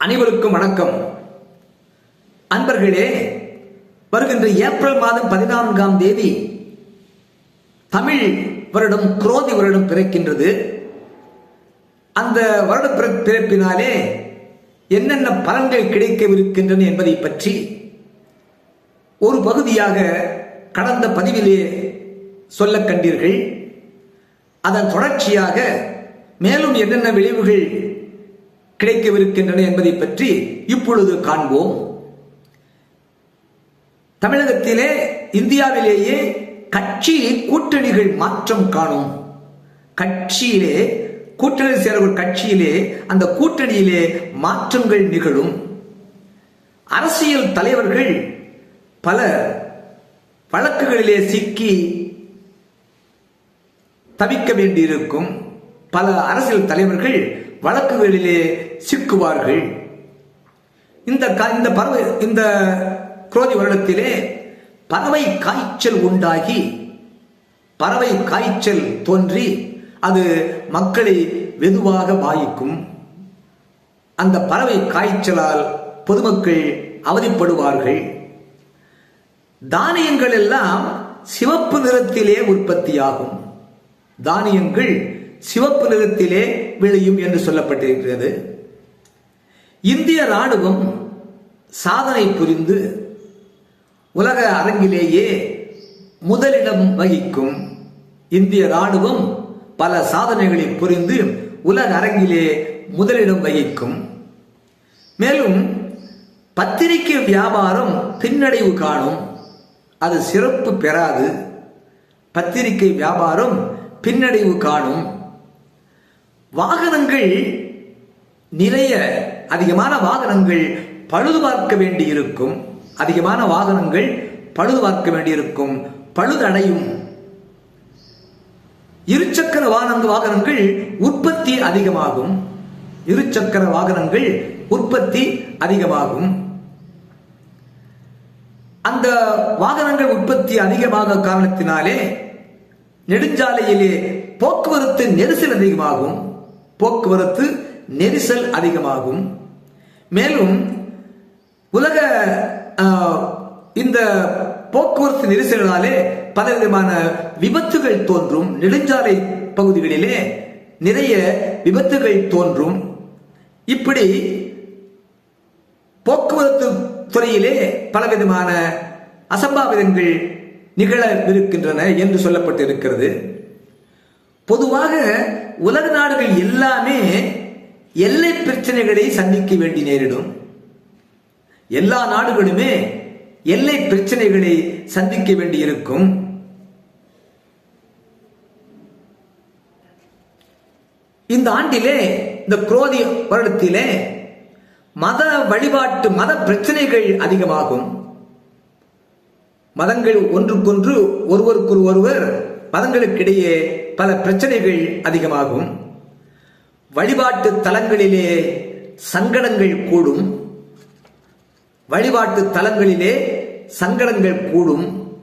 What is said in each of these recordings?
அனைவருக்கும் வணக்கம். அன்பர்களே வருகின்ற ஏப்ரல் மாதம் பதினான்காம் தேதி தமிழ் வருடம் குரோதி வருடம் பிறக்கின்றது. அந்த வருட பிற- பிறப்பினாலே என்னென்ன பலன்கள் கிடைக்கவிருக்கின்றன என்பதை பற்றி ஒரு பகுதியாக கடந்த பதிவிலே சொல்ல கண்டீர்கள். அதன் தொடர்ச்சியாக மேலும் என்னென்ன விளைவுகள் கிடைக்கவிருக்கின்றன என்பதை பற்றி இப்பொழுது காண்போம். தமிழகத்திலே இந்தியாவிலேயே கட்சி கூட்டணிகள் மாற்றம் காணும். கட்சியிலே கூட்டணி சேர்வர் கட்சியிலே அந்த கூட்டணியிலே மாற்றங்கள் நிகழும். அரசியல் தலைவர்கள் பல வழக்குகளிலே சிக்கி தவிக்க வேண்டியிருக்கும். பல அரசியல் தலைவர்கள் வழக்குகளிலே சிக்குவார்கள். இந்த இந்த பறவை இந்த குரோதி வருடத்திலே பறவை காய்ச்சல் உண்டாகி பறவை காய்ச்சல் தோன்றி அது மக்களை வெதுவாக பாதிக்கும். அந்த பறவை காய்ச்சலால் பொதுமக்கள் அவதிப்படுவார்கள். தானியங்கள் எல்லாம் சிவப்பு நிறத்திலே உற்பத்தியாகும். தானியங்கள் சிவப்பு நிறத்திலே விளையும் என்று சொல்லப்பட்டிருக்கிறது. இந்திய ராணுவம் சாதனை புரிந்து உலக அரங்கிலேயே முதலிடம் வகிக்கும். இந்திய ராணுவம் பல சாதனைகளை புரிந்து உலக அரங்கிலே முதலிடம் வகிக்கும். மேலும் பத்திரிகை வியாபாரம் பின்னடைவு காணும். அது சிறப்பு பெறாது. பத்திரிகை வியாபாரம் பின்னடைவு காணும். வாகனங்கள் நிறைய அதிகமான வாகனங்கள் பழுது பார்க்க வேண்டியிருக்கும். அதிகமான வாகனங்கள் பழுது பார்க்க வேண்டியிருக்கும். பழுதடையும். இருசக்கர வாகனங்கள் வாகனங்கள் உற்பத்தி அதிகமாகும். இருசக்கர வாகனங்கள் உற்பத்தி அதிகமாகும். அந்த வாகனங்கள் உற்பத்தி அதிகமாக காரணத்தினாலே நெடுஞ்சாலையிலே போக்குவரத்து நெரிசல் அதிகமாகும். போக்குவரத்து நெரிசல் அதிகமாகும். மேலும் உலக இந்த போக்குவரத்து நெரிசலினாலே பலவிதமான விபத்துகள் தோன்றும். நெடுஞ்சாலை பகுதிகளிலே நிறைய விபத்துகள் தோன்றும். இப்படி போக்குவரத்து துறையிலே பலவிதமான அசம்பாவிதங்கள் நிகழவிருக்கின்றன என்று சொல்லப்பட்டிருக்கிறது. பொதுவாக உலக நாடுகள் எல்லாமே எல்லை பிரச்சனைகளை சந்திக்க வேண்டி நேரிடும். எல்லா நாடுகளுமே எல்லை பிரச்சனைகளை சந்திக்க வேண்டியிருக்கும் இந்த ஆண்டிலே இந்த குரோதி வருடத்திலே மத வழிபாட்டு மத பிரச்சனைகள் அதிகமாகும். மதங்கள் ஒன்றுக்கொன்று ஒருவருக்கொரு ஒருவர் மதங்களுக்கிடையே பல பிரச்சனைகள் அதிகமாகும். வழிபாட்டு தலங்களிலே சங்கடங்கள் கூடும். வழிபாட்டு தலங்களிலே சங்கடங்கள் கூடும்.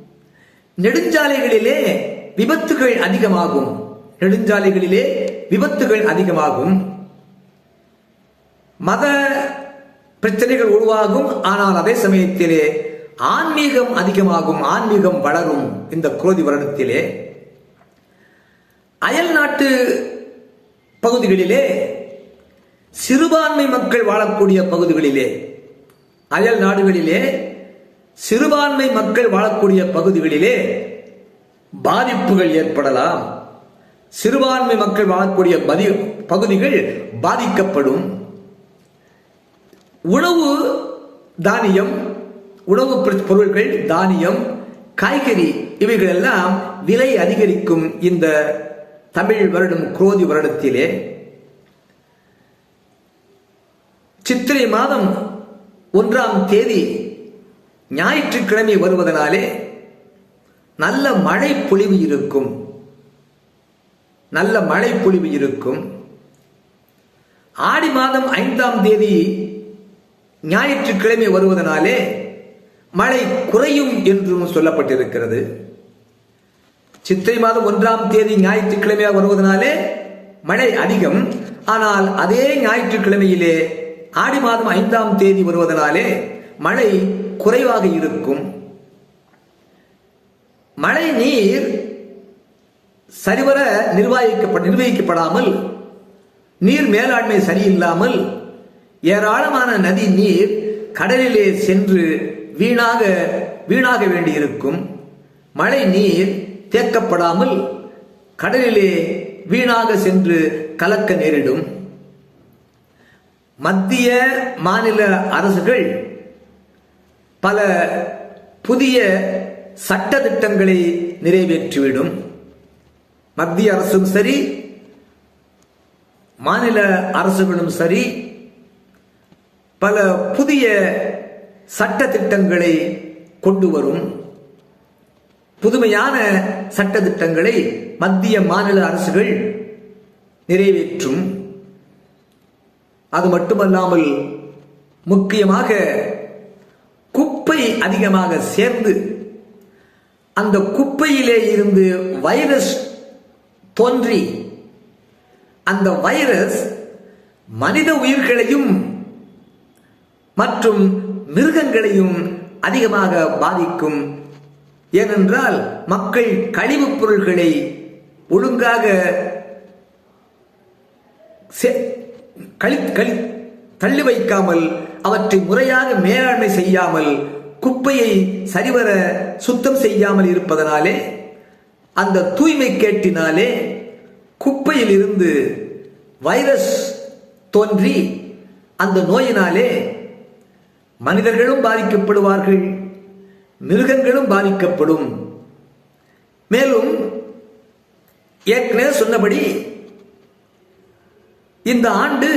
நெடுஞ்சாலைகளிலே விபத்துகள் அதிகமாகும். நெடுஞ்சாலைகளிலே விபத்துகள் அதிகமாகும். மத பிரச்சனைகள் உருவாகும். ஆனால் அதே சமயத்திலே ஆன்மீகம் அதிகமாகும். ஆன்மீகம் வளரும் இந்த குரோதி வருடத்திலே. அயல் நாட்டு பகுதிகளிலே சிறுபான்மை மக்கள் வாழக்கூடிய பகுதிகளிலே அயல் நாடுகளிலே சிறுபான்மை மக்கள் வாழக்கூடிய பகுதிகளிலே பாதிப்புகள் ஏற்படலாம். சிறுபான்மை மக்கள் வாழக்கூடிய பதி- பகுதிகள் பாதிக்கப்படும். உணவு தானியம் உணவு பொருட்கள் தானியம் காய்கறி இவைகள் எல்லாம் விலை அதிகரிக்கும் இந்த தமிழ் வருடம் குரோதி வருடத்திலே சித்திரை மாதம் ஒன்றாம் தேதி ஞாயிற்றுக்கிழமை வருவதனாலே நல்ல மழை பொழிவு இருக்கும். நல்ல மழை பொழிவு இருக்கும். ஆடி மாதம் ஐந்தாம் தேதி ஞாயிற்றுக்கிழமை வருவதனாலே மழை குறையும் என்றும் சொல்லப்பட்டிருக்கிறது. சித்திரை மாதம் ஒன்றாம் தேதி ஞாயிற்றுக்கிழமையாக வருவதனாலே மழை அதிகம். ஆனால் அதே ஞாயிற்றுக்கிழமையிலே ஆடி மாதம் ஐந்தாம் தேதி வருவதனாலே மழை குறைவாக இருக்கும். மழை நீர் சரிவர நிர்வகிக்கப்பட நிர்வகிக்கப்படாமல் நீர் மேலாண்மை சரியில்லாமல் ஏராளமான நதி நீர் கடலிலே சென்று வீணாக வீணாக வேண்டியிருக்கும். மழை நீர் தேக்கப்படாமல் கடலிலே வீணாக சென்று கலக்க நேரிடும். மத்திய மாநில அரசுகள் பல புதிய சட்ட திட்டங்களை நிறைவேற்றிவிடும். மத்திய அரசும் சரி மாநில அரசுகளும் சரி பல புதிய சட்ட திட்டங்களை கொண்டு வரும். புதுமையான சட்டத்திட்டங்களை மத்திய மாநில அரசுகள் நிறைவேற்றும். அது மட்டுமல்லாமல் முக்கியமாக குப்பை அதிகமாக சேர்ந்து அந்த குப்பையிலே இருந்து வைரஸ் தோன்றி அந்த வைரஸ் மனித உயிர்களையும் மற்றும் மிருகங்களையும் அதிகமாக பாதிக்கும் ஏனென்றால் மக்கள் கழிவுப் பொருள்களை ஒழுங்காக செ- கழி கழி தள்ளி வைக்காமல் அவற்றை முறையாக மேலாண்மை செய்யாமல் குப்பையை சரிவர சுத்தம் செய்யாமல் இருப்பதனாலே அந்த தூய்மை கேட்டினாலே குப்பையில் இருந்து வைரஸ் தோன்றி அந்த நோயினாலே மனிதர்களும் பாதிக்கப்படுவார்கள். மிருகங்களும் பாதிக்கப்படும். மேலும் ஏற்கனவே சொன்னபடி இந்த ஆண்டு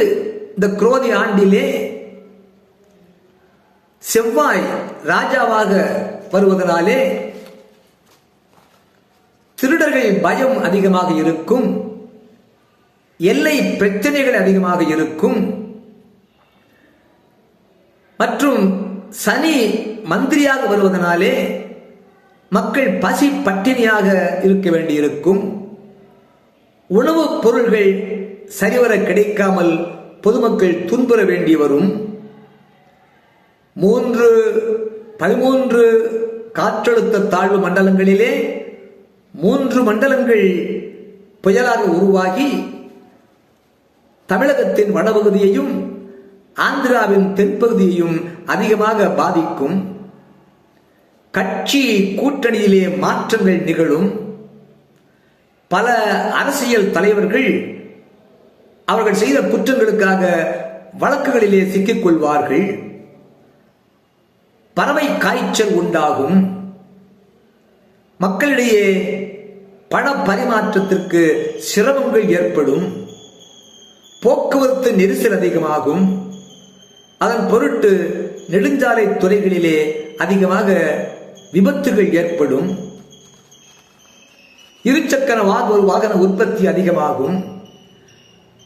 இந்த குரோதி ஆண்டிலே செவ்வாய் ராஜாவாக வருவதனாலே திருடர்கள் பயம் அதிகமாக இருக்கும். எல்லை பிரச்சனைகள் அதிகமாக இருக்கும். மற்றும் சனி மந்திரியாக வருவதனாலே மக்கள் பசி பட்டினியாக இருக்க வேண்டியிருக்கும். உணவுப் பொருள்கள் சரிவர கிடைக்காமல் பொதுமக்கள் துன்புற வேண்டி வரும். மூன்று பதிமூன்று காற்றழுத்த தாழ்வு மண்டலங்களிலே மூன்று மண்டலங்கள் புயலாக உருவாகி தமிழகத்தின் வடபகுதியையும் ஆந்திராவின் தென்பகுதியையும் அதிகமாக பாதிக்கும். கட்சி கூட்டணியிலே மாற்றங்கள் நிகழும். பல அரசியல் தலைவர்கள் அவர்கள் செய்த குற்றங்களுக்காக வழக்குகளிலே சிக்கிக் கொள்வார்கள். பறவை காய்ச்சல் உண்டாகும். மக்களிடையே பண பரிமாற்றத்திற்கு சிரமங்கள் ஏற்படும். போக்குவரத்து நெரிசல் அதிகமாகும். அதன் பொருட்டு நெடுஞ்சாலை துறைகளிலே அதிகமாக விபத்துகள் ஏற்படும். இருசக்கர வாக- வாகன உற்பத்தி அதிகமாகும்.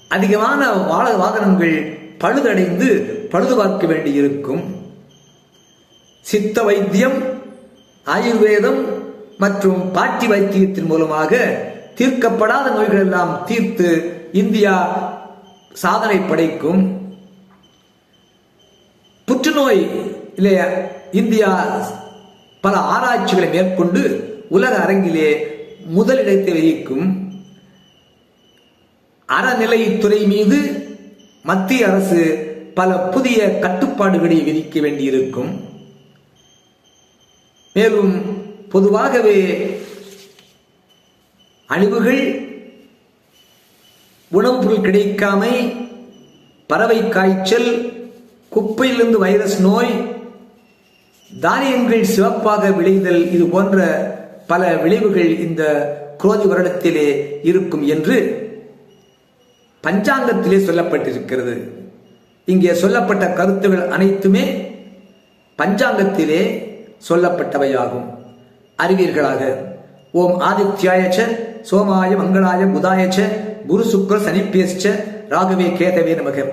அதிகமான வாழ வாகனங்கள் பழுதடைந்து பழுது பார்க்க வேண்டியிருக்கும். சித்த வைத்தியம் ஆயுர்வேதம் மற்றும் பாட்டி வைத்தியத்தின் மூலமாக தீர்க்கப்படாத நோய்கள் எல்லாம் தீர்த்து இந்தியா சாதனை படைக்கும். புற்றுநோய் இல்லையா? இந்தியா பல ஆராய்ச்சிகளை மேற்கொண்டு உலக அரங்கிலே முதலிடத்தை வகிக்கும் அறநிலைத்துறை மீது மத்திய அரசு பல புதிய கட்டுப்பாடுகளை விதிக்க வேண்டியிருக்கும். மேலும் பொதுவாகவே அழிவுகள் உணவுப் பொருள் கிடைக்காமை பறவை காய்ச்சல் குப்பையிலிருந்து வைரஸ் நோய் தானியங்கள் சிவப்பாக விளைதல் இது போன்ற பல விளைவுகள் இந்த குரோதி வருடத்திலே இருக்கும் என்று பஞ்சாங்கத்திலே சொல்லப்பட்டிருக்கிறது. இங்கே சொல்லப்பட்ட கருத்துகள் அனைத்துமே பஞ்சாங்கத்திலே சொல்லப்பட்டவையாகும். அறிவீர்களாக ஓம் ஆதித்யாயச்ச சோமாய மங்களாய புதாயச்ச குரு சுக்ர சனிப்பேச்ச ராகவே கேதவே நமகம்